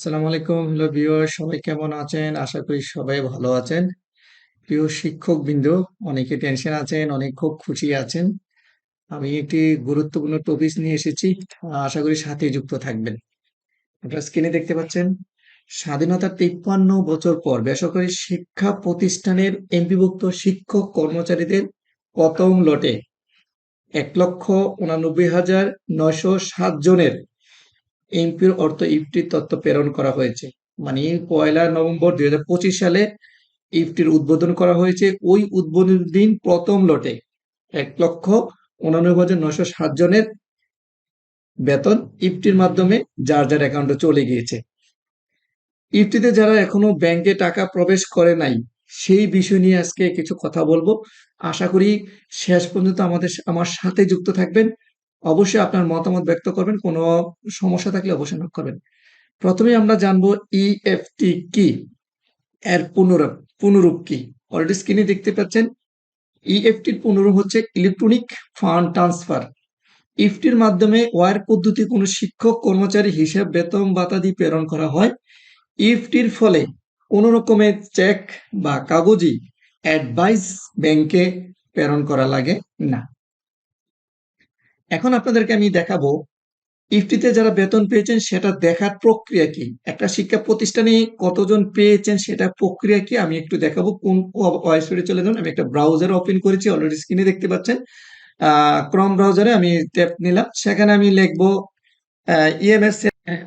আসসালামু আলাইকুম, hello viewer সবাই কেমন আছেন? আশা করি সবাই ভালো আছেন। প্রিয় শিক্ষক বিন্দু অনেকে টেনশন আছেন, অনেক খুব খুশি আছেন। আমি একটি গুরুত্বপূর্ণ টপিক নিয়ে এসেছি, আশা করি সাথে যুক্ত থাকবেন। আপনারা স্ক্রিনে দেখতে পাচ্ছেন, স্বাধীনতার তিপ্পান্ন বছর পর বেসরকারি শিক্ষা প্রতিষ্ঠানের এমপিভুক্ত শিক্ষক কর্মচারীদের প্রথম লটে। এক লক্ষ উনানব্বই হাজার নয়শো সাত জনের এমপির অর্থ ইফটির তথ্য প্রেরণ করা হয়েছে। মানে পয়লা নভেম্বর দুই হাজার পঁচিশ সালে ইফটির উদ্বোধন করা হয়েছে। ওই উদ্বোধনের দিন প্রথম লটে এক লক্ষ উনানব্বই হাজার নশো সাত জনের বেতন ইফটির মাধ্যমে যার যার অ্যাকাউন্টে চলে গিয়েছে। ইফটিতে যারা এখনও ব্যাংকে টাকা প্রবেশ করে নাই, সেই বিষয় নিয়ে আজকে কিছু কথা বলব। আশা করি শেষ পর্যন্ত আমাদের, আমার সাথে যুক্ত থাকবেন। অবশ্যই আপনার মতামত ব্যক্ত করবেন, কোনো সমস্যা থাকলে অবশ্যই নক করবেন। প্রথমে আমরা জানব ইএফটি কি? এর পুনরূপ পুনরূপ কি? অলরেডি স্ক্রিনে দেখতে পাচ্ছেন ইএফটির পুনরূপ হচ্ছে ইলেকট্রনিক ফান্ড ট্রান্সফার ইফটির মাধ্যমে ওয়ার পদ্ধতি কোনো শিক্ষক, কর্মচারী হিসেব, বেতন বাতাদি প্রেরণ করা হয়। ইফটির ফলে কোনো রকমের চেক বা কাগজি অ্যাডভাইস ব্যাংকে প্রেরণ করা লাগে না। এখন আপনাদেরকে আমি দেখাবো, ইফটিতে যারা বেতন পেয়েছেন সেটা দেখার প্রক্রিয়া কি? একটা শিক্ষা প্রতিষ্ঠানে কতজন পেয়েছেন সেটা প্রক্রিয়া কি? আমি একটু দেখাবো কোন ওয়েবসাইটে চলে যান। আমি একটা ব্রাউজার ওপেন করেছি অলরেডি স্ক্রিনে দেখতে পাচ্ছেন। ক্রম ব্রাউজারে আমি ট্যাপ নিলাম। সেখানে আমি লিখব ইএমএস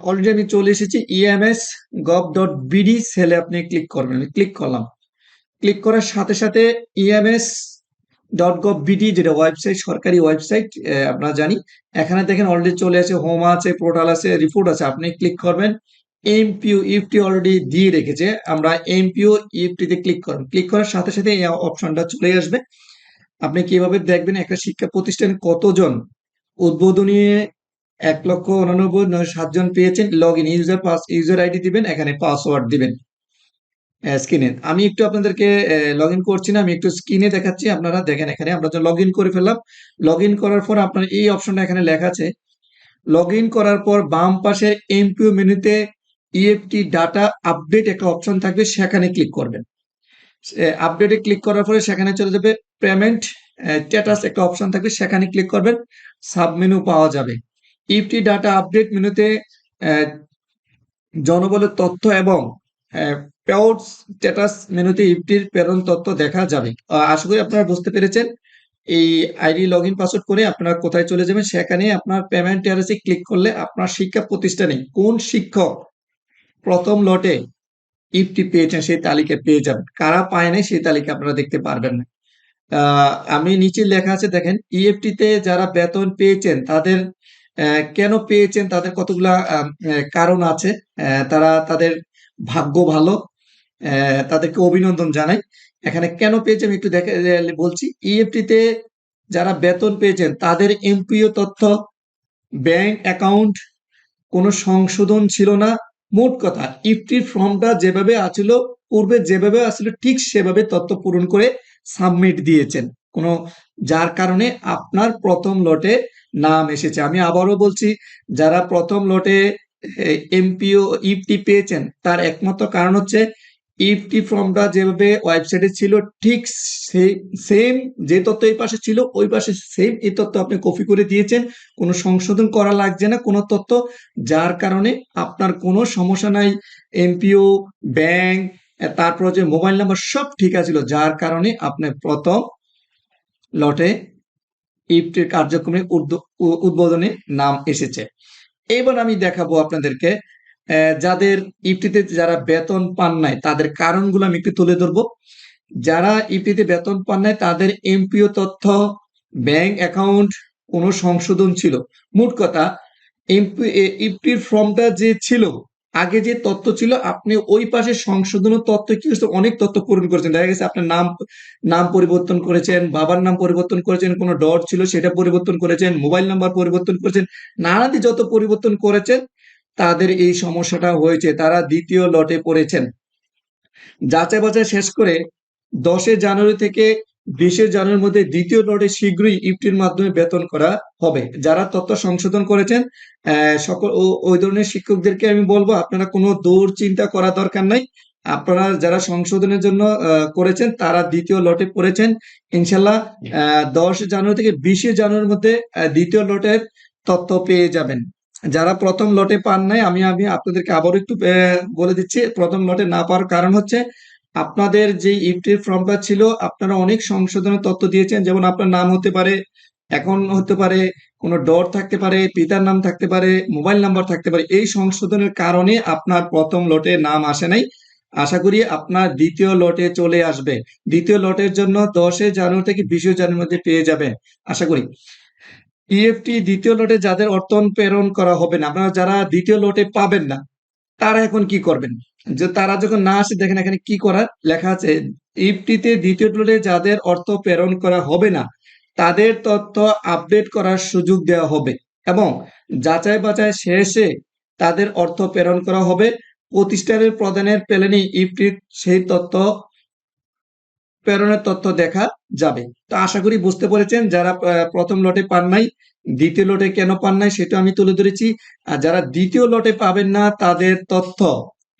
অলরেডি আমি চলে এসেছি। ইএমএস গভ ডট বিডি সেলে আপনি ক্লিক করবেন। ক্লিক করলাম। ক্লিক করার সাথে সাথে ইএমএস ডট গভ বিডি যেটা ওয়েবসাইট সরকারি ওয়েবসাইট আপনারা জানি। এখানে দেখেন অলরেডি চলে আছে হোম আছে পোর্টাল আছে রিপোর্ট আছে, আপনি ক্লিক করবেন। এমপিও ইফটি অলরেডি দিয়ে রেখেছে, আমরা এমপিও ইফটিতে ক্লিক করবেন ক্লিক করার সাথে সাথে এই অপশনটা চলে আসবে। আপনি কীভাবে দেখবেন, একটা শিক্ষা প্রতিষ্ঠান কতজন উদ্বোধনী এক লক্ষ উনানব্বই নয় সাতজন পেয়েছেন log in user pass user ID দিবেন, এখানে পাসওয়ার্ড দিবেন। স্ক্রিনে আমি একটু আপনাদেরকে লগ ইন করছি না, আমি একটু স্ক্রিনে দেখাচ্ছি। আপনারা দেখেন এখানে, আমরা লগ ইন করে ফেললাম লগ ইন করার পর আপনার এই অপশনটা এখানে লেখা আছে। লগ ইন করার পর বাম পাশের এমপিও মেনুতে ইএফটি ডাটা আপডেট একটা অপশন থাকবে, সেখানে ক্লিক করবেন। আপডেটে ক্লিক করার পরে সেখানে চলে যাবে পেমেন্ট স্ট্যাটাস একটা অপশন থাকবে, সেখানে ক্লিক করবেন সাব মেনু পাওয়া যাবে। ইএফটি ডাটা আপডেট মেনুতে জনবলের তথ্য এবং পেআউট স্ট্যাটাস মেনুতে ইফটির প্রেরণ তথ্য দেখা যাবে। আশা করি আপনারা বুঝতে পেরেছেন। এই আইডি লগ ইন পাসওয়ার্ড করে আপনারা কোথায় চলে যাবেন সেখানে আপনার পেমেন্ট টেরাসে ক্লিক করলে আপনার শিক্ষা প্রতিষ্ঠানে কোন শিক্ষক প্রথম লটে ইফটি পেয়েছেন সেই তালিকা পেয়ে যাবেন। কারা পায় নাই সেই তালিকা আপনারা দেখতে পারবেন না। আমি নিচে লেখা আছে, দেখেন ইএফটিতে যারা বেতন পেয়েছেন তাদের কেন পেয়েছেন তাদের কতগুলা কারণ আছে। তারা তাদের ভাগ্য ভালো তাদেরকে অভিনন্দন জানাই। এখানে কেন পেয়েছে আমি একটু দেখে বলছি ইএফটিতে যারা বেতন পেয়েছেন, তাদের এমপিও তথ্য, ব্যাংক অ্যাকাউন্ট, কোনো সংশোধন ছিল না। মোট কথা ইফটির ফর্মটা যেভাবে আছিল, পূর্বে যেভাবে আসলে ঠিক সেভাবে তথ্য পূরণ করে সাবমিট দিয়েছেন। কোনো, যার কারণে আপনার প্রথম লটে নাম এসেছে। আমি আবারও বলছি, যারা প্রথম লটে এমপিও ইফটি পেয়েছেন, তার একমাত্র কারণ হচ্ছে ইফটি ফর্মটা যেভাবে ওয়েবসাইটে ছিল, ঠিক সেম যে তথ্য এই পাশে ছিল, ওই পাশে সেম এই তথ্য আপনি কপি করে দিয়েছেন। কোনো সংশোধন করা লাগছে না, কোনো তথ্য। যার কারণে আপনার কোনো সমস্যা নাই। এমপিও ব্যাংক তারপর যে মোবাইল নাম্বার সব ঠিক আছিল, যার কারণে আপনি প্রথম লটে ইফটির কার্যক্রমে উদ্বোধনে নাম এসেছে। এবার আমি দেখাবো আপনাদেরকে যাদের ইফটিতে যারা বেতন পান নাই, তাদের কারণগুলো আমি একটু তুলে ধরবো। যারা ইফটিতে বেতন পান নাই, তাদের এমপিও তথ্য, ব্যাংক অ্যাকাউন্ট, কোনো সংশোধন ছিল। মোট কথা, এমপি ইফটির ফর্মটা যে ছিল, আগে যে তথ্য ছিল, আপনি ওই পাশে সংশোধন তথ্য কি অনেক তথ্য পূরণ করেছেন। দেখা গেছে আপনার নাম নাম পরিবর্তন করেছেন, বাবার নাম পরিবর্তন করেছেন, কোনো ডট ছিল, সেটা পরিবর্তন করেছেন, মোবাইল নাম্বার পরিবর্তন করেছেন, নানাদি যত পরিবর্তন করেছেন তাদের এই সমস্যাটা হয়েছে। তারা দ্বিতীয় লটে পড়েছেন। যাচাই বাছাই শেষ করে দশে জানুয়ারি থেকে বিশে জানুয়ারির মধ্যে দ্বিতীয় লটে শীঘ্রই ইফটির মাধ্যমে বেতন করা হবে। যারা তথ্য সংশোধন করেছেন সকল ওই ধরনের শিক্ষকদেরকে আমি বলব আপনারা কোনো দৌড় চিন্তা করা দরকার নাই। আপনারা যারা সংশোধনের জন্য করেছেন তারা দ্বিতীয় লটে পড়েছেন। ইনশাল্লাহ আহ, দশ জানুয়ারি থেকে বিশে জানুয়ারির মধ্যে দ্বিতীয় লটের তথ্য পেয়ে যাবেন। যারা প্রথম লটে পান নাই, আমি আমি আপনাদেরকে আবারও একটু বলে দিচ্ছি, প্রথম লটে না পাওয়ার কারণ হচ্ছে আপনাদের যে ইফটির ফর্মটা ছিল, আপনারা অনেক সংশোধনের তথ্য দিয়েছেন, যেমন আপনার নাম হতে পারে এখন হতে পারে, কোনো ডর থাকতে পারে, পিতার নাম থাকতে পারে, মোবাইল নাম্বার থাকতে পারে, এই সংশোধনের কারণে আপনার প্রথম লটে নাম আসে নাই। আশা করি আপনার দ্বিতীয় লটে চলে আসবে। দ্বিতীয় লটের জন্য দশে জানুয়ারি থেকে বিশে জানুয়ারির মধ্যে পেয়ে যাবেন, আশা করি। ইএফটি দ্বিতীয় লটে যাদের অর্থন প্রেরণ করা হবে না, আপনারা যারা দ্বিতীয় লটে পাবেন না, তারা এখন কি করবেন? যে তারা যখন না আসে, দেখেন এখানে কি করার লেখা আছে ইফটিতে দ্বিতীয় লটে যাদের অর্থ প্রেরণ করা হবে না, তাদের তথ্য আপডেট করার সুযোগ দেওয়া হবে এবং যাচাই বাছাই শেষে তাদের অর্থ প্রেরণ করা হবে। প্রতিষ্ঠানের প্রদানের প্ল্যানে ইফটির সেই তথ্য প্রেরণের তথ্য দেখা যাবে। তো আশা করি বুঝতে পেরেছেন যারা প্রথম লটে পান নাই, দ্বিতীয় লটে কেন পান নাই সেটা আমি তুলে ধরেছি। আর যারা দ্বিতীয় লটে পাবেন না, তাদের তথ্য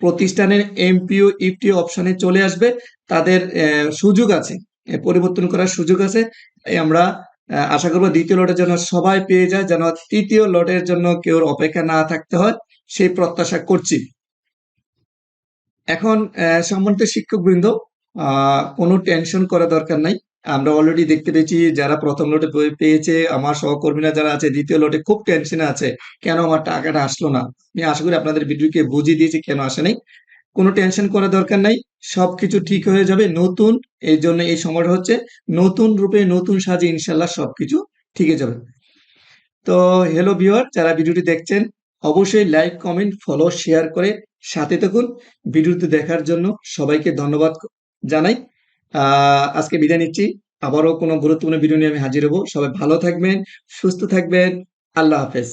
প্রতিষ্ঠানের এমপিও, ইফটিও অপশনে চলে আসবে। তাদের সুযোগ আছে পরিবর্তন করার সুযোগ আছে। আমরা আশা করব দ্বিতীয় লটের জন্য সবাই পেয়ে যায়, যেন তৃতীয় লটের জন্য কেউ অপেক্ষা না থাকতে হয়, সেই প্রত্যাশা করছি। এখন সম্মানিত শিক্ষকবৃন্দ কোনো টেনশন করা দরকার নাই। আমরা অলরেডি দেখতে পেয়েছি যারা প্রথম লটে পেয়েছে, আমার সহকর্মীরা যারা আছে, দ্বিতীয় লটে খুব টেনশনে আছে, কেন আমার টাকাটা আসলো না? আমি আশা করি আপনাদের ভিডিওকে বুঝিয়ে দিয়েছি কেন আসে নাই। কোনো টেনশন করা দরকার নাই, সবকিছু ঠিক হয়ে যাবে, নতুন, এই জন্য এই সময়টা হচ্ছে নতুন রূপে, নতুন সাজে ইনশাল্লাহ সবকিছু ঠিক হয়ে যাবে। তো হ্যালো ভিউয়ার যারা ভিডিওটি দেখছেন, অবশ্যই লাইক কমেন্ট ফলো শেয়ার করে সাথে থাকুন। ভিডিওটি দেখার জন্য সবাইকে ধন্যবাদ। জানাই। আজকে বিদায় নিচ্ছি। আবারও কোনো গুরুত্বপূর্ণ ভিডিও নিয়ে আমি হাজির হব। সবাই ভালো থাকবেন, সুস্থ থাকবেন। আল্লাহ হাফেজ।